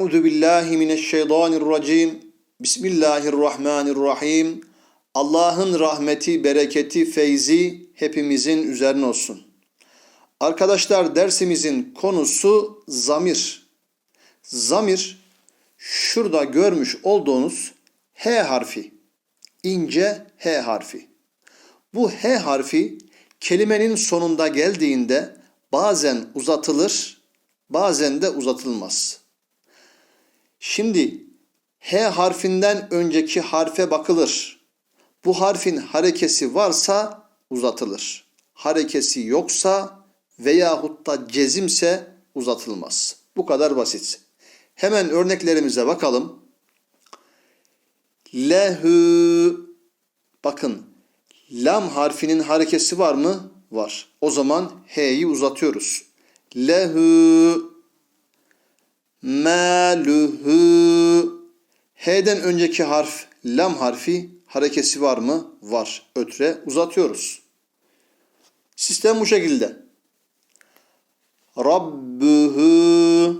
Euzu billahi mineşşeytanirracim. Bismillahirrahmanirrahim. Allah'ın rahmeti, bereketi, feyzi hepimizin üzerine olsun. Arkadaşlar dersimizin konusu zamir. Zamir şurada görmüş olduğunuz H harfi. ince H harfi. Bu H harfi kelimenin sonunda geldiğinde bazen uzatılır, bazen de uzatılmaz. Şimdi H harfinden önceki harfe bakılır. Bu harfin harekesi varsa uzatılır. Harekesi yoksa veyahut da cezimse uzatılmaz. Bu kadar basit. Hemen örneklerimize bakalım. Lehü Bakın lam harfinin harekesi var mı? Var. O zaman H'yi uzatıyoruz. Lehü Melühü H'den önceki harf lam harfi harekesi var mı? Var. Ötre uzatıyoruz. Sistem bu şekilde. Rabbühü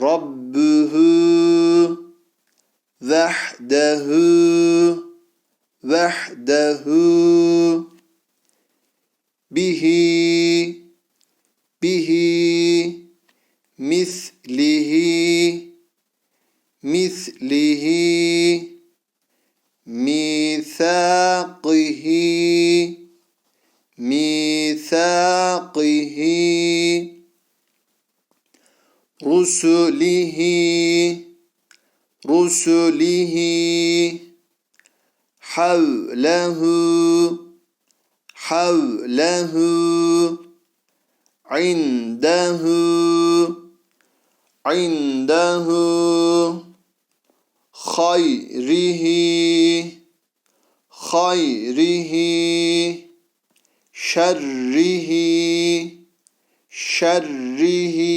Rabbühü Vehdehu Vehdehu مثله مثله ميثاقه ميثاقه رسله رسله حوله حوله عنده indehu hayrihi hayrihi şerrihi şerrihi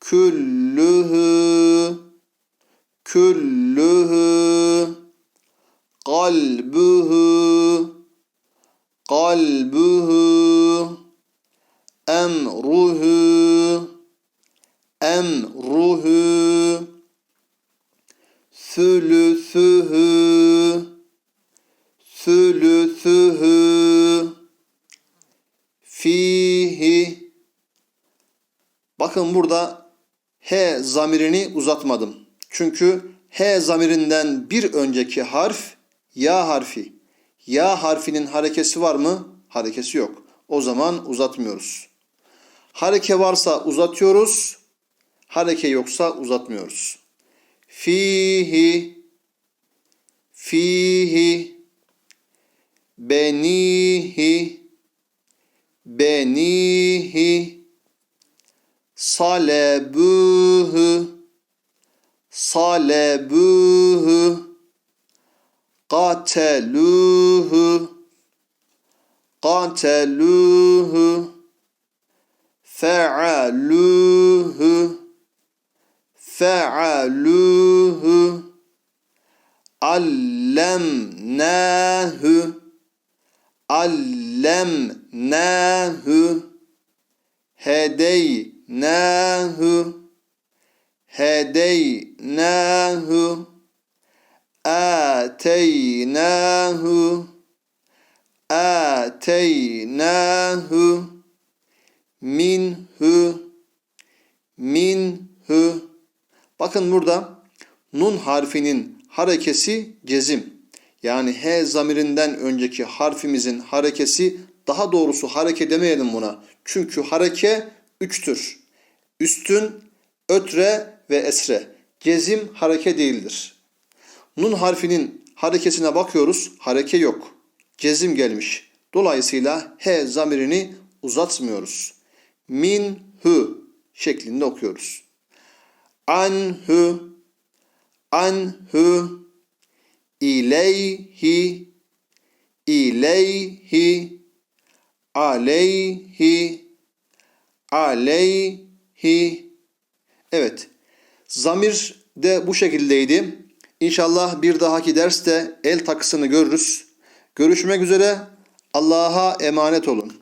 küllühü küllühü kalbühü kalbühü emruhü sülüsühü sülüsühü fihi bakın burada he zamirini uzatmadım. Çünkü H zamirinden bir önceki harf ya harfi. Ya harfinin harekesi var mı? Harekesi yok. O zaman uzatmıyoruz. Hareke varsa uzatıyoruz. Hareke yoksa uzatmıyoruz. Fihi fihi benihi benihi salebuhu salebuhu qateluhu qateluhu fe'aluhu fe'aluhu allemnahu allemnahu hedeynahu hedeynahu ateynahu ateynahu minhu minhu bakın burada nun harfinin harekesi cezim. Yani H zamirinden önceki harfimizin harekesi daha doğrusu hareke demeyelim buna. Çünkü hareke üçtür. Üstün, ötre ve esre. Cezim hareke değildir. Nun harfinin harekesine bakıyoruz. Hareke yok. Cezim gelmiş. Dolayısıyla he zamirini uzatmıyoruz. Min hu şeklinde okuyoruz. Anhu anhu ileyhi ileyhi aleyhi aleyhi Evet. Zamir de bu şekildeydi. İnşallah bir dahaki derste el takısını görürüz. Görüşmek üzere. Allah'a emanet olun.